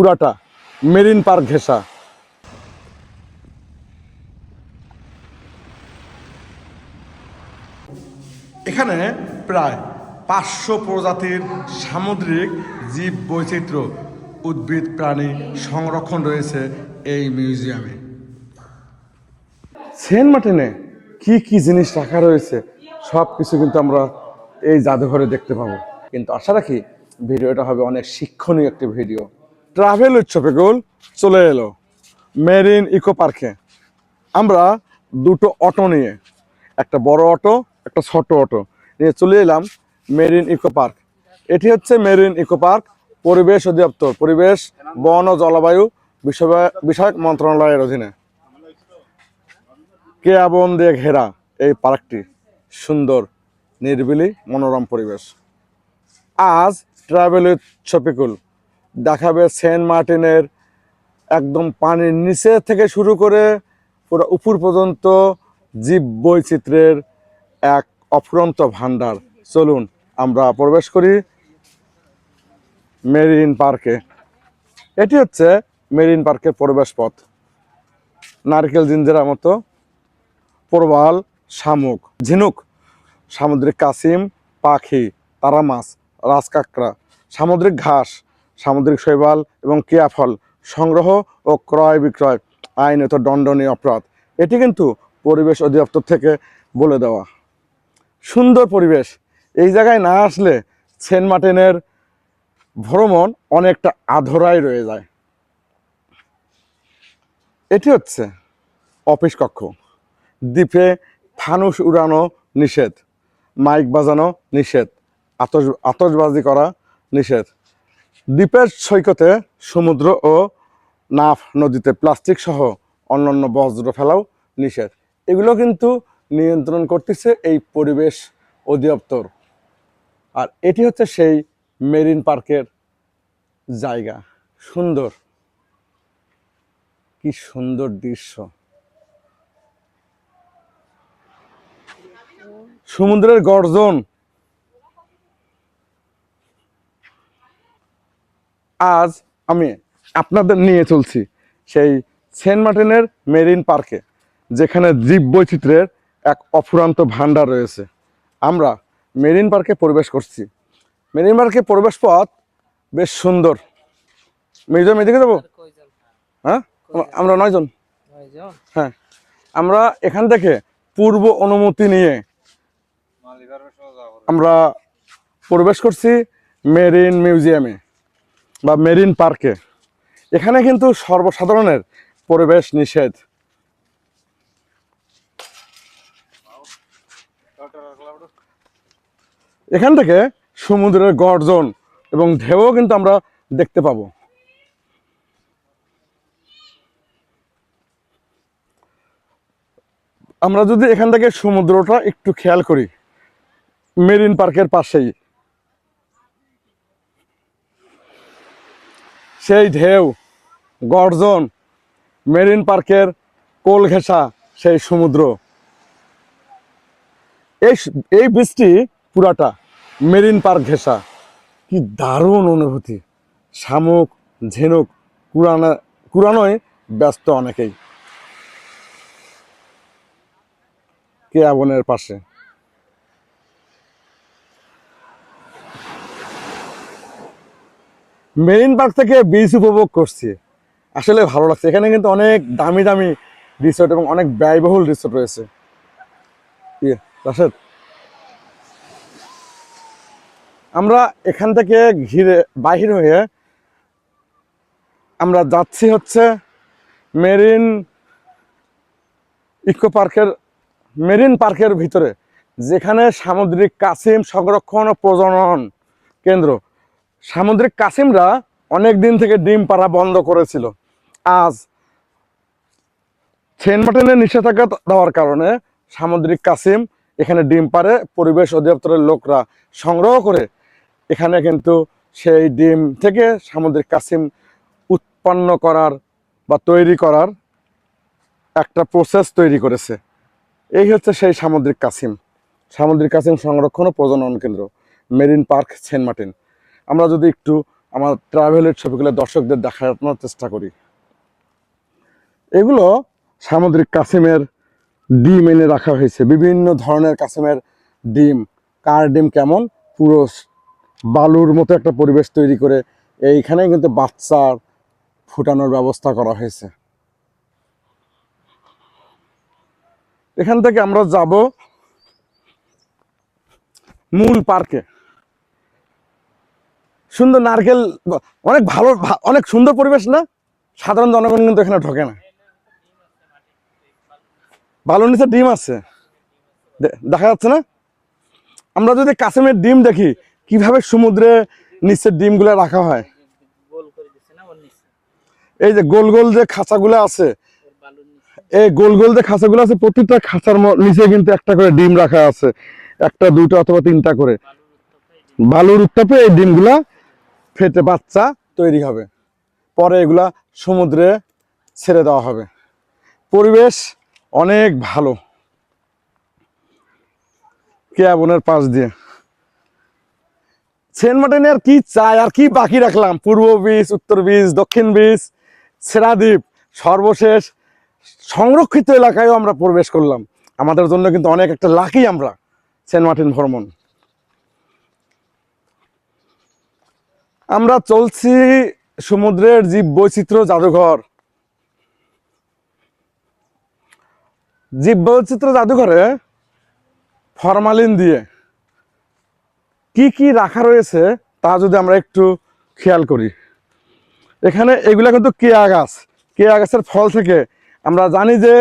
পুরাটা marine park ঘেঁষা। এখানে প্রায় পাঁচশো প্রজাতির সামুদ্রিক জীব বৈচিত্র্য উদ্ভিদ প্রাণী সংরক্ষণ রয়েছে এই মিউজিয়ামে। সেন্ট মার্টিনে কি কি জিনিস রাখা রয়েছে সব কিছু কিন্তু আমরা এই জাদুঘরে দেখতে পাবো। কিন্তু আশা রাখি ভিডিওটা হবে অনেক শিক্ষণীয় একটি ভিডিও। ট্রাভেল উৎসবে গোল চলে এলো মেরিন ইকো পার্কে। আমরা দুটো অটো নিয়ে, একটা বড় অটো, একটা ছোট অটো নিয়ে চলে এলাম মেরিন ইকো পার্ক। এটি হচ্ছে মেরিন ইকো পার্ক পরিবেশ অধিদপ্তর, পরিবেশ, বন ও জলবায়ু বিষয়- বিষয়ক মন্ত্রণালয়ের অধীনে। কেয়া বন দিয়ে ঘেরা এই পার্কটি? সুন্দর, নিরিবিলি, মনোরম পরিবেশ। আজ ট্রাভেল উইথ শপিকুল দেখাবে সেন্ট মার্টিনের একদম পানির নিচে থেকে শুরু করে পুরো উপর পর্যন্ত জীব বৈচিত্র্যের এক অফুরন্ত ভাণ্ডার। চলুন, আমরা প্রবেশ করি মেরিন পার্কে। এটি হচ্ছে মেরিন পার্কের প্রবেশ পথ। নারকেল জিঞ্জেরা মতো প্রবাল, শামুক, ঝিনুক, সামুদ্রিক কাসিম, পাখি, তারা মাছ, রাজকাঁকড়া, সামুদ্রিক ঘাস সামুদ্রিক শৈবাল এবং কেয়া ফল সংগ্রহ ও ক্রয় বিক্রয় আইনত দণ্ডনীয় অপরাধ। এটি কিন্তু পরিবেশ অধিদপ্তর থেকে বলে দেওয়া। সুন্দর পরিবেশ। এই জায়গায় না আসলে সেন্ট মার্টিনের ভ্রমণ অনেকটা আধরাই রয়ে যায়। এটি হচ্ছে অফিস কক্ষ। দ্বীপে ফানুস উড়ানো নিষেধ, মাইক বাজানো নিষেধ আতস আতসবাজি করা নিষেধ। দ্বীপের সৈকতে সমুদ্র ও নাফ নদীতে প্লাস্টিক সহ অন্যান্য বজ্র ফেলাও নিষেধ। এগুলো কিন্তু নিয়ন্ত্রণ করতেছে এই পরিবেশ অধিদপ্তর। আর এটি হচ্ছে সেই মেরিন পার্কের জায়গা। সুন্দর। কি সুন্দর দৃশ্য। সমুদ্রের গর্জন আজ আমি আপনাদের নিয়ে চলছি সেই সেন্ট মার্টিনের মেরিন পার্কে যেখানে জীব বৈচিত্র্যের এক অফুরান্ত ভাণ্ডার রয়েছে। আমরা মেরিন পার্কে প্রবেশ করছি। মেরিন পার্কে প্রবেশ পথ বেশ সুন্দর। মিউজিয়াম এদিকে যাব? হ্যাঁ? আমরা- আমরা নয়জন? হ্যাঁ। আমরা এখান থেকে পূর্ব অনুমতি নিয়ে আমরা প্রবেশ করছি মেরিন মিউজিয়ামে। বা মেরিন পার্কে। এখানে কিন্তু সর্বসাধারণের পরিবেশ নিষেধ। এখান থেকে সমুদ্রের গর্জন এবং ঢেউও কিন্তু আমরা দেখতে পাবো। আমরা যদি এখান থেকে সমুদ্রটা একটু খেয়াল করি, মেরিন পার্কের পাশেই সেই ঢেউ, গর্জন, মেরিন পার্কের কোল ঘেঁষা সেই সমুদ্র। এই এই বৃষ্টি পুরাটা মেরিন পার্ক ঘেঁষা। কি দারুণ অনুভূতি। শামুক, ঝিনুক, কুরানা, কুরানোয় ব্যস্ত অনেকেই। কেয়া বনের পাশে? মেরিন পার্ক থেকে বিচ উপভোগ করছি। আসলে ভালো লাগছে। এখানে কিন্তু অনেক দামি দামি রিসোর্ট এবং অনেক ব্যয়বহুল রিসোর্ট রয়েছে। ইয়ে আমরা এখান থেকে ঘিরে, বাহির হয়ে আমরা যাচ্ছি হচ্ছে মেরিন ইকো পার্কের, মেরিন পার্কের ভিতরে, যেখানে সামুদ্রিক কাসিম সংরক্ষণ ও প্রজনন কেন্দ্র। সামুদ্রিক কাসিমরা অনেক দিন থেকে ডিম পাড়া বন্ধ করেছিল। আজ সেন্ট নিষেধাজ্ঞা দেওয়ার কারণে সামুদ্রিক কাসিম এখানে ডিম পারে পরিবেশ অধিদপ্তরের লোকরা সংগ্রহ করে এখানে কিন্তু সেই ডিম থেকে সামুদ্রিক কাসিম উৎপন্ন করার বা তৈরি করার একটা প্রসেস তৈরি করেছে। এই হচ্ছে সেই সামুদ্রিক কাসিম। সামুদ্রিক কাসিম সংরক্ষণ ও প্রজনন কেন্দ্র, মেরিন পার্ক সেন্ট মার্টিন আমরা যদি একটু আমার ট্রাভেলের ছবিগুলো দর্শকদের দেখানোর চেষ্টা করি। এগুলো সামুদ্রিক কাসিমের ডিম এনে রাখা হয়েছে। বিভিন্ন ধরনের কাসিমের ডিম। কার ডিম কেমন? পুরো বালুর মতো একটা পরিবেশ তৈরি করে এইখানে কিন্তু বাচ্চার ফুটানোর ব্যবস্থা করা হয়েছে। এখান থেকে আমরা যাব মূল পার্কে। সুন্দর নারকেল, অনেক ভালো, অনেক সুন্দর পরিবেশ না? সাধারণ জনগণ কিন্তু এখানে ঢোকে না। বালুর নিচে ডিম আছে। দেখা যাচ্ছে না? আমরা যদি কাসিমের ডিম দেখি, কীভাবে সমুদ্রে নিচের ডিমগুলো রাখা হয়। এই যে গোল গোল যে খাঁচাগুলো আছে, এই গোল গোল যে খাঁচাগুলো আছে, প্রতিটা খাঁচার নিচে কিন্তু একটা করে ডিম রাখা আছে। একটা দুটো অথবা তিনটা করে। বালুর উত্তাপে এই ডিমগুলা ফেটে বাচ্চা তৈরি হবে। পরে এগুলা সমুদ্রে ছেড়ে দেওয়া হবে। পরিবেশ অনেক ভালো। কেয়া বনের পাশ দিয়ে। সেন্ট মার্টিনে আর কি চাই আর কি বাকি রাখলাম? পূর্ব বিচ, উত্তর বিচ, দক্ষিণ বিচ সেরাদ্বীপ সর্বশেষ সংরক্ষিত এলাকায়ও আমরা প্রবেশ করলাম। আমাদের জন্য কিন্তু অনেক একটা লাকি আমরা, সেন্ট মার্টিন ভ্রমণ। আমরা চলছি সমুদ্রের জীব বৈচিত্র্য জাদুঘর। জীব বৈচিত্র্য জাদুঘরে ফরমালিন দিয়ে কি কি রাখা রয়েছে তা যদি আমরা একটু খেয়াল করি। এখানে এগুলা কিন্তু কেয়া গাছ। কেয়া গাছের ফল থেকে আমরা জানি যে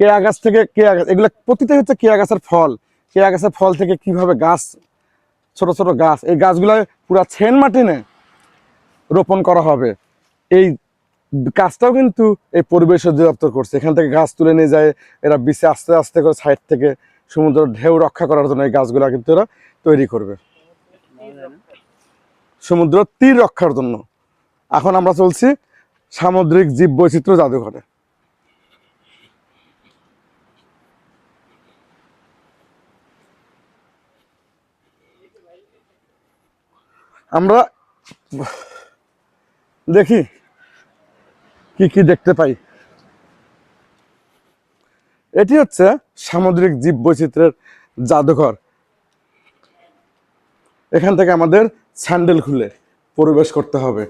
কেয়া গাছ থেকে কেয়া গাছ এগুলা প্রতিটাই হচ্ছে কেয়া গাছের ফল। কেয়া গাছের ফল থেকে কীভাবে গাছ ছোট ছোট গাছ। এই গাছগুলো পুরা ছেন মাটিনে রোপণ করা হবে। এই গাছটাও কিন্তু এই পরিবেশ অধিদপ্তর করছে। এখান থেকে গাছ তুলে নিয়ে যায়, এরা বিছে আস্তে আস্তে করে সাইড থেকে সমুদ্র ঢেউ রক্ষা করার জন্য এই গাছগুলা কিন্তু এরা তৈরি করবে। সমুদ্র তীর রক্ষার জন্য। এখন আমরা চলছি সামুদ্রিক জীব বৈচিত্র্য জাদুঘরে। আমরা দেখি কি কি দেখতে পাই। এটি হচ্ছে সামুদ্রিক জীব বৈচিত্র্যের জাদুঘর। এখান থেকে আমাদের স্যান্ডেল খুলে পরিবেশ করতে হবে।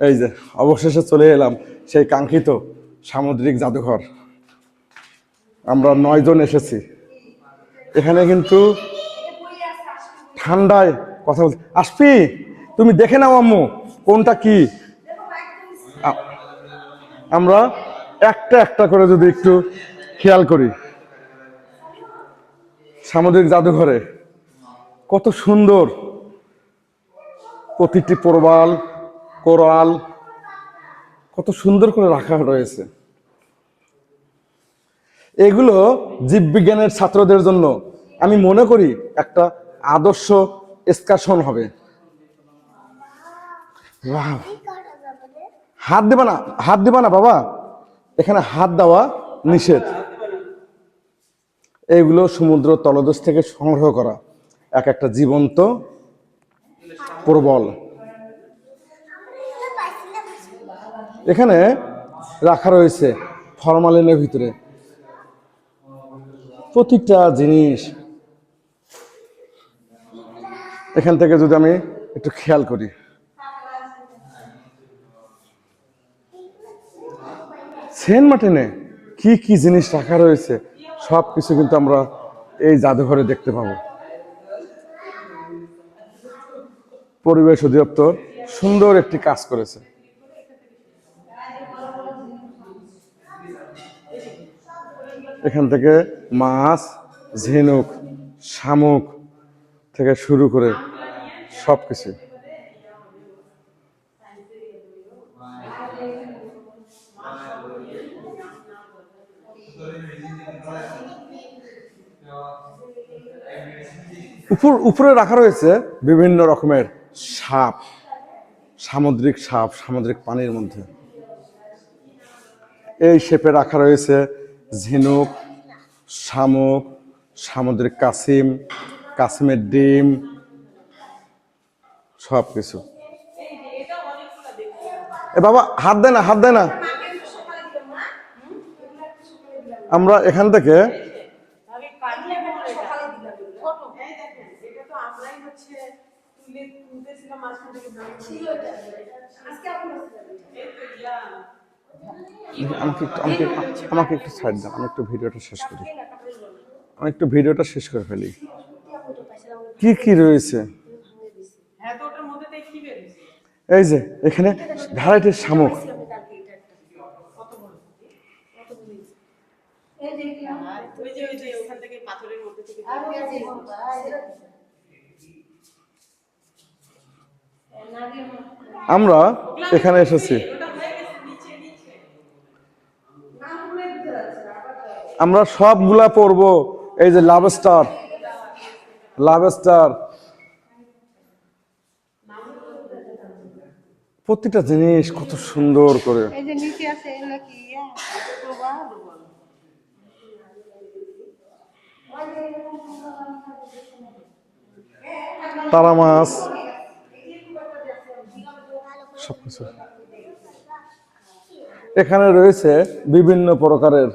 এই যে, অবশেষে চলে এলাম সেই কাঙ্ক্ষিত সামুদ্রিক জাদুঘর। আমরা নয়জন এসেছি। এখানে কিন্তু ঠান্ডায় কথা বলছি আসপি, তুমি দেখে নাও আম্মু, কোনটা কি? আমরা একটা একটা করে যদি একটু খেয়াল করি। সামুদ্রিক জাদুঘরে কত সুন্দর প্রতিটি প্রবাল, কোরাল কত সুন্দর করে রাখা রয়েছে। এগুলো জীববিজ্ঞানের ছাত্রদের জন্য আমি মনে করি একটা আদর্শ এক্সকারশন হবে! হাত দেবা না, হাত দেবা না বাবা। এখানে হাত দেওয়া নিষেধ। এইগুলো সমুদ্র তলদেশ থেকে সংগ্রহ করা। এক একটা জীবন্ত, প্রবল। এখানে রাখা রয়েছে ফরমালিনের ভিতরে। প্রতিটা জিনিস। এখান থেকে যদি আমি একটু খেয়াল করি। সেন্ট মার্টিনে কি কি জিনিস রাখা রয়েছে, সব কিছু কিন্তু আমরা এই জাদুঘরে দেখতে পাবো। পরিবেশ অধিদপ্তর সুন্দর একটি কাজ করেছে। এখান থেকে মাছ, ঝিনুক, শামুক থেকে শুরু করে সব কিছু উপর, উপরে রাখা রয়েছে বিভিন্ন রকমের সাপ, সামুদ্রিক সাপ, সামুদ্রিক পানির মধ্যে। এই শেপে রাখা রয়েছে ঝিনুক, শামুক, সামুদ্রিক কাসিম, কাসিমের ডিম সব কিছু এ বাবা, হাত দেয় না, হাত দেয় না। আমরা এখান থেকে আমাকে একটু আমাকে আমাকে একটু ছাড় দাও আমি একটু ভিডিওটা শেষ করি। আমি একটু ভিডিওটা শেষ করে ফেলি। কি কি রয়েছে? হ্যাঁ এই যে এখানে ভ্যারাইটির শামুক। ওই যে ওই যে ওখান থেকে পাথরের মধ্যে থেকে আমরা এখানে এসেছি। আমরা সবগুলা পড়ব। এই যে লাভ স্টার লাভ স্টার প্রতিটা জিনিস কত সুন্দর করে। তারা মাছ সবকিছু। এখানে রয়েছে বিভিন্ন প্রকারের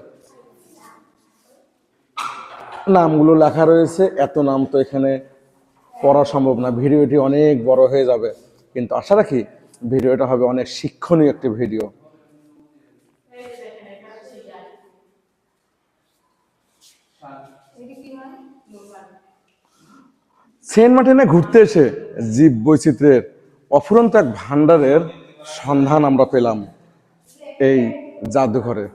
নামগুলো লেখা রয়েছে। এত নাম তো এখানে পড়া সম্ভব না। ভিডিওটি অনেক বড় হয়ে যাবে। কিন্তু আশা রাখি ভিডিওটা হবে অনেক শিক্ষণীয় একটি ভিডিও। সেন্ট মার্টিনে ঘুরতে এসে জীব বৈচিত্র্যের অফুরন্ত এক ভাণ্ডারের সন্ধান আমরা পেলাম এই জাদুঘরে।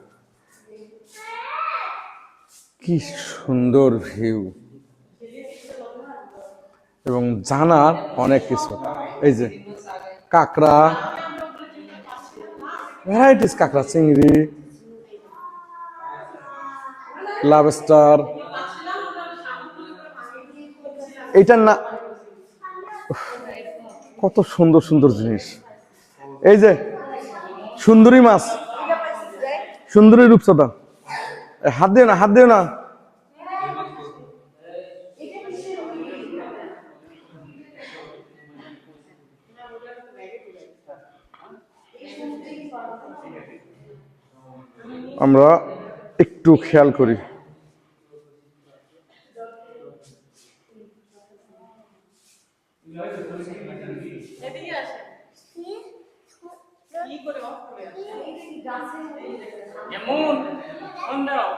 কি সুন্দর ভিউ। এবং জানার অনেক কিছু। এই যে কাঁকড়া। ভ্যারাইটিস কাঁকড়া, চিংড়ি। লাভস্টার এইটার না কত সুন্দর সুন্দর জিনিস। এই যে, সুন্দরী মাছ। সুন্দরী রূপসদা হাত দিও না, হাত দিও না। আমরা একটু খেয়াল করি এদিকে আসে কি করে অফ করে আসে এমন অন দাও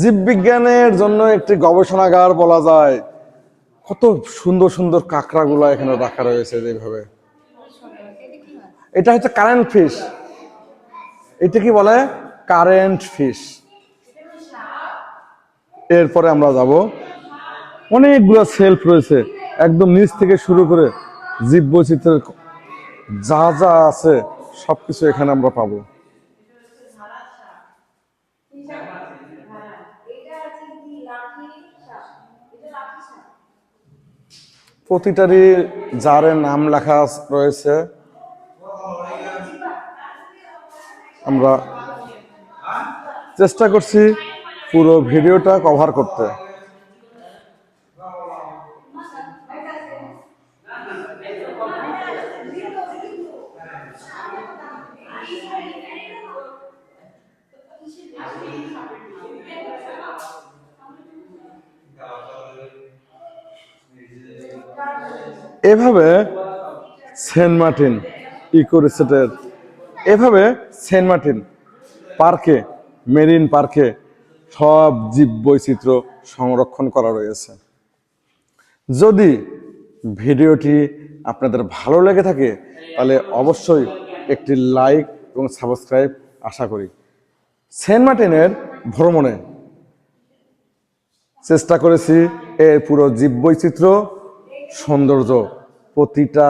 জীববিজ্ঞানের জন্য একটি গবেষণাগার বলা যায়। কত সুন্দর সুন্দর কাঁকড়াগুলো এখানে রাখা রয়েছে যেভাবে। এটা হচ্ছে কারেন্ট ফিশ এটা কি বলে? কারেন্ট ফিশ এরপরে আমরা যাব। অনেকগুলো সেলফ রয়েছে। একদম নিচ থেকে শুরু করে জীব বৈচিত্র্যের যা যা আছে, সবকিছু এখানে আমরা পাবো। প্রতিটারই জারের নাম লেখা রয়েছে, আমরা চেষ্টা করছি পুরো ভিডিওটা কভার করতে। এভাবে সেন্ট মার্টিন ইকো রিসোর্টের এভাবে সেন্ট মার্টিন পার্কে, মেরিন পার্কে সব জীব বৈচিত্র্য সংরক্ষণ করা রয়েছে। যদি ভিডিওটি আপনাদের ভালো লেগে থাকে, তাহলে অবশ্যই একটি লাইক এবং সাবস্ক্রাইব আশা করি। সেন্ট মার্টিনের ভ্রমণে চেষ্টা করেছি এর পুরো জীববৈচিত্র্য সৌন্দর্য প্রতিটা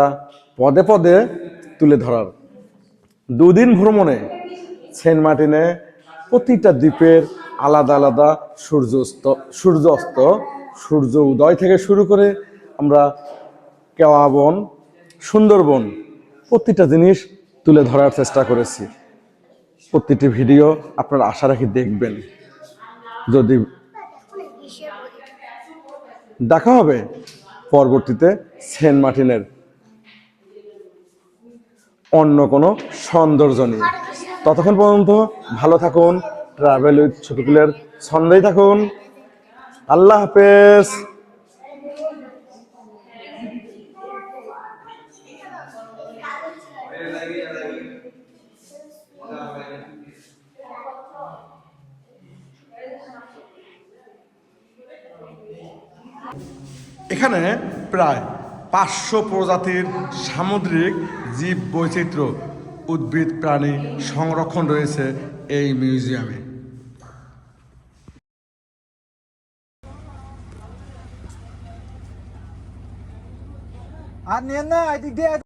পদে পদে তুলে ধরার। দুদিন ভ্রমণে সেন্ট মার্টিনে প্রতিটা দ্বীপের আলাদা আলাদা সূর্যাস্ত সূর্য অস্ত সূর্য উদয় থেকে শুরু করে আমরা কেওয়াবন, সুন্দরবন প্রতিটা জিনিস তুলে ধরার চেষ্টা করেছি। প্রতিটি ভিডিও আপনারা আশা রাখি দেখবেন। যদি দেখা হবে পরবর্তীতে সেন্ট মার্টিনের অন্য কোনো সৌন্দর্য নিয়ে ততক্ষণ পর্যন্ত ভালো থাকুন ট্রাভেল উইথ ছোটকুলের ছন্দেই থাকুন। আল্লাহ হাফেজ। এখানে প্রায় পাঁচশো প্রজাতির সামুদ্রিক জীব বৈচিত্র্য উদ্ভিদ প্রাণী সংরক্ষণ রয়েছে এই মিউজিয়ামে। আর নিয়ে না, এদিক দিয়ে